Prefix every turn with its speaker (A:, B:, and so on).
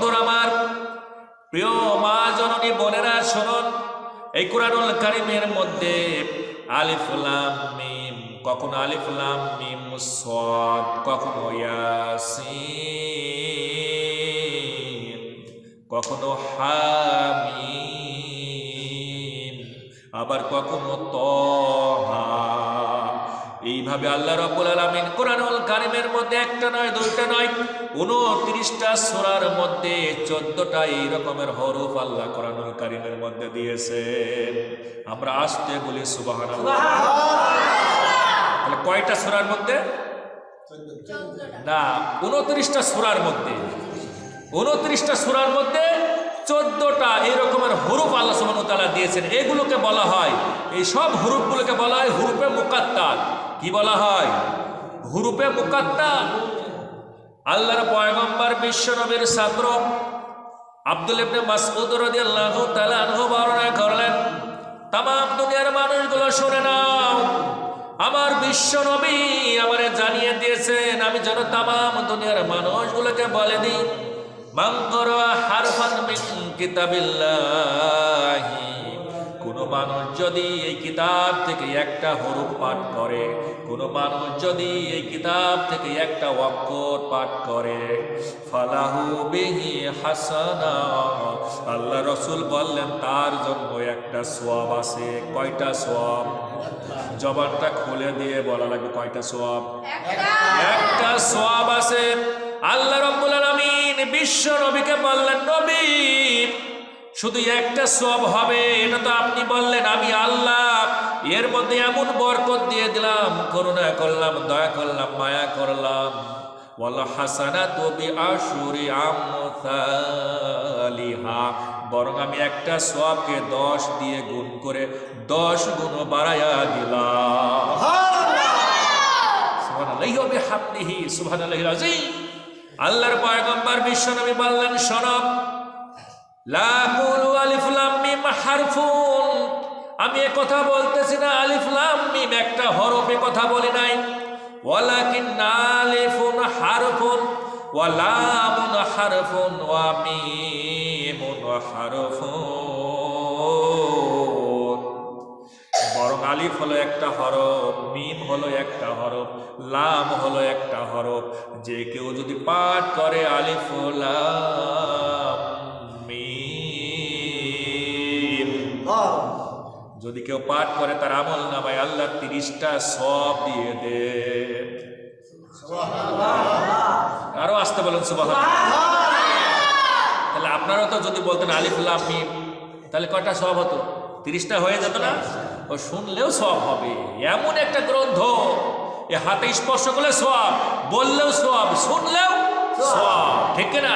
A: বন্ধুরা আমার প্রিয় মা জননী বোনেরা, শুনুন, এই কোরআনুল কারিমের মধ্যে আলিফ লাম মিম, কখনো আলিফ লাম মিম সদ, কখনো ইয়াসিন, কখনো হামিম, আবার কখনো তহা। এইভাবে আল্লাহ রাব্বুল আলামিন কোরআনুল কারিমের মধ্যে একটা নয়, দুইটা নয়, উনত্রিশটা সূরার মধ্যে চোদ্দটা এই রকমের হরফ আল্লাহ কোরআনুল কারিমের মধ্যে দিয়েছে। আমরা আসতে বলি সুবহানাল্লাহ। তাহলে কয়টা সূরার মধ্যে? না, উনত্রিশটা সূরার মধ্যে। উনত্রিশটা সূরার মধ্যে চোদ্দটা এই রকমের হরুফ আল্লাহ সুবহানাহু ওয়া তাআলা দিয়েছেন। এগুলোকে বলা হয়, এই সব হরুফগুলোকে বলা হয় হুরুপে মুকাত্তার কি বলা হয়? হুরুপে মুকাত্তার আল্লাহর পয়গম্বর বিশ্ব নবীর ছাত্র আব্দুল ইবনে মাসউদ রাদিয়াল্লাহু তাআলা আনহু বর্ণনা করলেন তাম দুনিয়ার মানুষগুলো শুনে নাও, আমার বিশ্ব নবী আমারে জানিয়ে দিয়েছেন, আমি যেন তাম দুনিয়ার মানুষগুলোকে বলে দিই। মান হারফান কিতাবিল্লাহি। কোন মানুষ যদি এই কিতাব থেকে একটা হরফ পাঠ করে, কোনো মানুষ যদি এই কিতাব থেকে একটা অক্ষর পাঠ করে, ফালাহু বিহি হাসানা। আল্লাহ রসুল বললেন, তার জন্য একটা সোয়াব আছে। কয়টা সোয়াব? জবানটা খুলে দিয়ে বলা লাগবে, কয়টা সোয়াব? একটা সোয়াব আছে। আল্লাহ রব্বুল আলামিন বিশ্ব নবীকে বললেন, নবী শুধু একটা সব হবে, এটা তো আপনি বললেন, আমি আল্লাহ। এর মধ্যে এমন বরকত দিয়ে দিলাম, করুণা করলাম, দয়া করলাম, মায়া করলাম। বরং আমি একটা সবকে দশ দিয়ে গুণ করে দশ গুণ বাড়াইয়া দিলাম। আল্লাহর পয়গম্বর বিশ্বনবী বললেন শোনব আমি কথা বলতেছি না আলিফ লাম মিম, একটা হরফে কথা বলি নাই। ওয়া বরং আলিফ হলো একটা হরফ, মিম হলো একটা হরফ, লাম হলো একটা হরফ। যে কেউ যদি পাঠ করে আলিফ যদি কেউ পাঠ করে তার আমল নামায় আল্লাহ তিরিশটা সব দিয়ে দে। আরও আসতে বলেন সুবাহ তাহলে আপনারাও তো যদি বলতেন আলিফ লাম মিম তাহলে কয়টা সব হতো? তিরিশটা হয়ে যেত না? ও শুনলেও সব হবে। এমন একটা গ্রন্থ এ হাতে স্পর্শ করলে সব বললেও সব শুনলেও সব ঠিক না